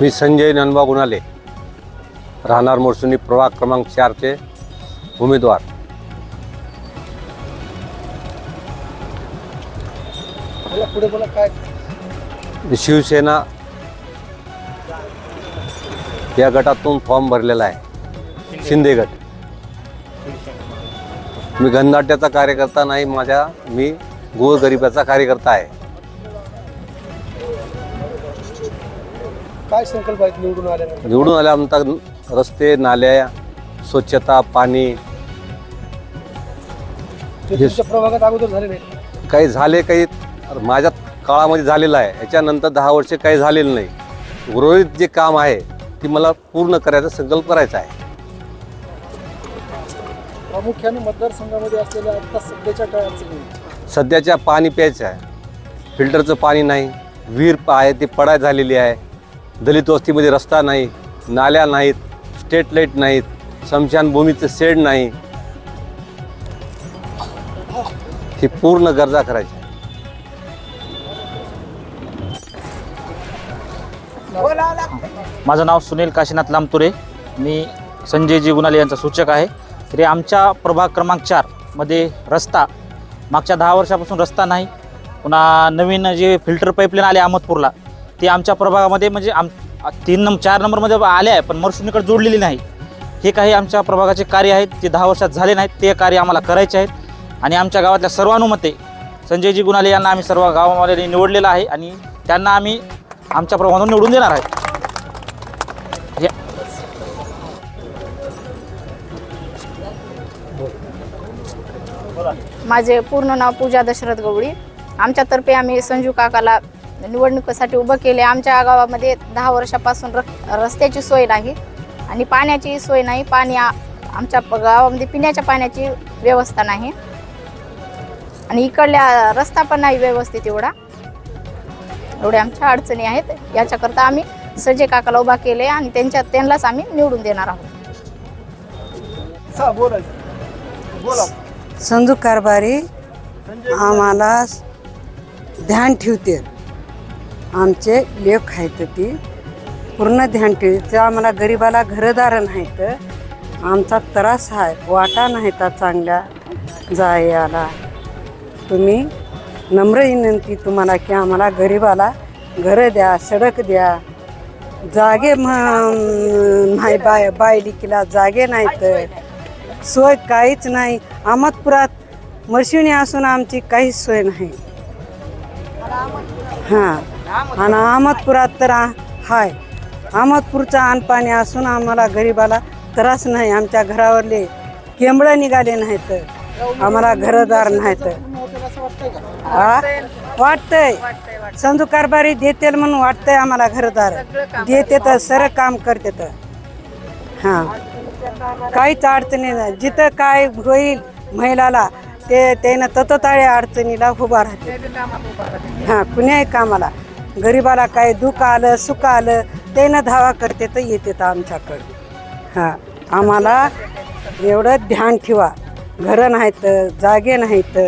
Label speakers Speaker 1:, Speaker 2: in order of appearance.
Speaker 1: मी संजय ननबा गुणाले. राहणार मोरसुनी प्रभाग क्रमांक चारचे उमेदवार.
Speaker 2: पुढे बोला काय?
Speaker 1: शिवसेना या गटातून फॉर्म भरलेला आहे. शिंदे गट. मी गंधाट्याचा कार्यकर्ता नाही माझ्या मी गोरगरिबाचा कार्यकर्ता आहे.
Speaker 2: काय संकल्प आहेत निवडून आल्यानंतर?
Speaker 1: निवडून आल्यानंतर रस्ते नाल्या स्वच्छता पाणी.
Speaker 2: ते तुमच्या प्रभागात अगोदर झाले नाही
Speaker 1: काही झाले काही माझ्या काळामध्ये झालेलं आहे. याच्यानंतर दहा वर्षे काही झालेलं नाही. उर्वरित जे काम आहे ती मला पूर्ण करायचा संकल्प करायचा आहे.
Speaker 2: प्रामुख्याने मतदारसंघामध्ये असलेल्या आता सध्याच्या काय अडचणी आहेत?
Speaker 1: सध्याच्या पाणी प्यायचं आहे. फिल्टरचं पाणी नाही. विहीर आहे ती पडाय झालेली आहे. दलित वस्तीमध्ये रस्ता नाही नाल्या नाहीत स्टेट लाइट नाहीत स्मशानभूमीचं शेड नाही. ही पूर्ण गरजा करायची.
Speaker 3: माझं नाव सुनील काशीनाथ लामतुरे. मी संजयजी गुणाले यांचा सूचक आहे. तरी आमच्या प्रभाग क्रमांक चारमध्ये रस्ता मागच्या दहा वर्षापासून रस्ता नाही. पुन्हा नवीन जे फिल्टर पाईपलाईन आले अहमदपूरला ते आमच्या प्रभागामध्ये म्हणजे आम तीन नंबर चार नंबरमध्ये आले आहे पण मरसुनीकडे जोडलेली नाही. हे काही आमच्या प्रभागाचे कार्य आहेत ते दहा वर्षात झाले नाहीत ते कार्य आम्हाला करायचे आहेत. आणि आमच्या गावातल्या सर्वानुमते संजयजी गुणाले यांना आम्ही सर्व गावामध्ये निवडलेलं आहे आणि त्यांना आम्ही आमच्या प्रभागातून निवडून देणार आहे.
Speaker 4: माझे पूर्ण नाव पूजा दशरथ गवळी. आमच्यातर्फे आम्ही संजू काकाला निवडणुकीसाठी उभं केले आमच्या गावामध्ये दहा वर्षापासून र रस्त्याची सोय नाही आणि पाण्याची सोय नाही. पाणी आमच्या गावामध्ये पिण्याच्या पाण्याची व्यवस्था नाही. आणि इकडल्या रस्ता पण नाही व्यवस्थित एवढा. एवढ्या आमच्या अडचणी आहेत. याच्याकरता आम्ही संजय काकाला उभा केले आणि त्यांच्या त्यांनाच आम्ही निवडून देणार आहोत.
Speaker 2: सा बोला. बोला.
Speaker 5: संजू कारभारी आम्हाला ध्यान ठेवते आमचे लेख आहेत ती. पूर्ण ध्यान ठेवते आम्हाला गरिबाला घरदार नाहीत. आमचा त्रास आहे. वाटा नाही तर चांगल्या जायला. तुम्ही नम्र विनंती तुम्हाला की आम्हाला गरिबाला घरं द्या सडक द्या. जागे म- नाही बाय बायलिकीला जागे नाहीत. सोय काहीच नाही. अहमदपुरात मशिनी असून आमची काहीच सोय नाही. हां. आणि अहमदपुरात तर हाय. अहमदपूरचं आणपाणी असून आम्हाला गरिबाला त्रास नाही. आमच्या घरावरले केंबळं निघाले नाहीत. आम्हाला घरदार नाहीत. हा वाटतंय. संजू कारभारी देतील म्हणून वाटतंय आम्हाला घरदार. देते तर सर काम करते तर. हां. काहीच अडचणी नाही. जिथं काय होईल महिलाला ते त्यानं ततताळ्या अडचणीला उभा राहते. हां कुण्याही कामाला? गरिबाला काय दुःख आलं सुख आलं त्यानं धावा करते तर येते तर आमच्याकडं. हां आम्हाला एवढं ध्यान ठेवा. घरं नाहीत जागे नाहीत.